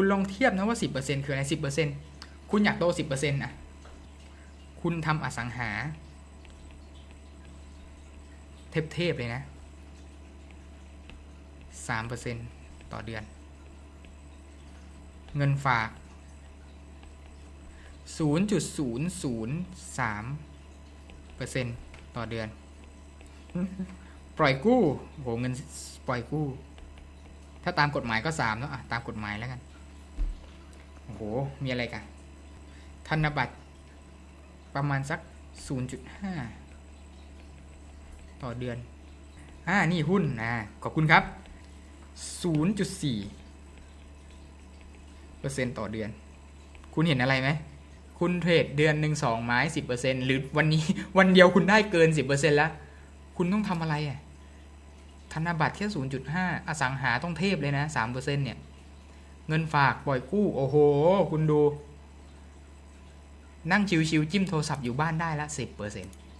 คุณลองเทียบนะว่า 10%คืออะไร 10%คุณอยากโต 10%อะคุณทำอสังหา เทพๆเลยนะ3%ต่อเดือน เงินฝาก 0.003%ต่อเดือน ปล่อยกู้โหเงินปล่อยกู้ ถ้าตามกฎหมายก็สามเนาะอะ ตามกฎหมายแล้วกัน โอ้โห มีอะไรกัน ธนบัตรประมาณสัก 0.5 ต่อเดือน อ่า นี่หุ้นนะขอบคุณครับ 0.4เปอร์เซ็นต์ต่อเดือน คุณเห็นอะไรไหม คุณเทรดเดือนหนึ่งสองไม้สิบเปอร์เซ็นหรือวันนี้วันเดียวคุณได้เกินสิบเปอร์เซ็นแล้ว คุณต้องทำอะไรอะ ธนบัตรแค่ 0.5 อสังหาต้องเทพเลยนะ3%เนี่ย เงินฝากปล่อยกู้โอ้โห คุณดู นั่งชิวๆจิ้มโทรศัพท์อยู่บ้านได้ละสิบเปอร์เซ็นต์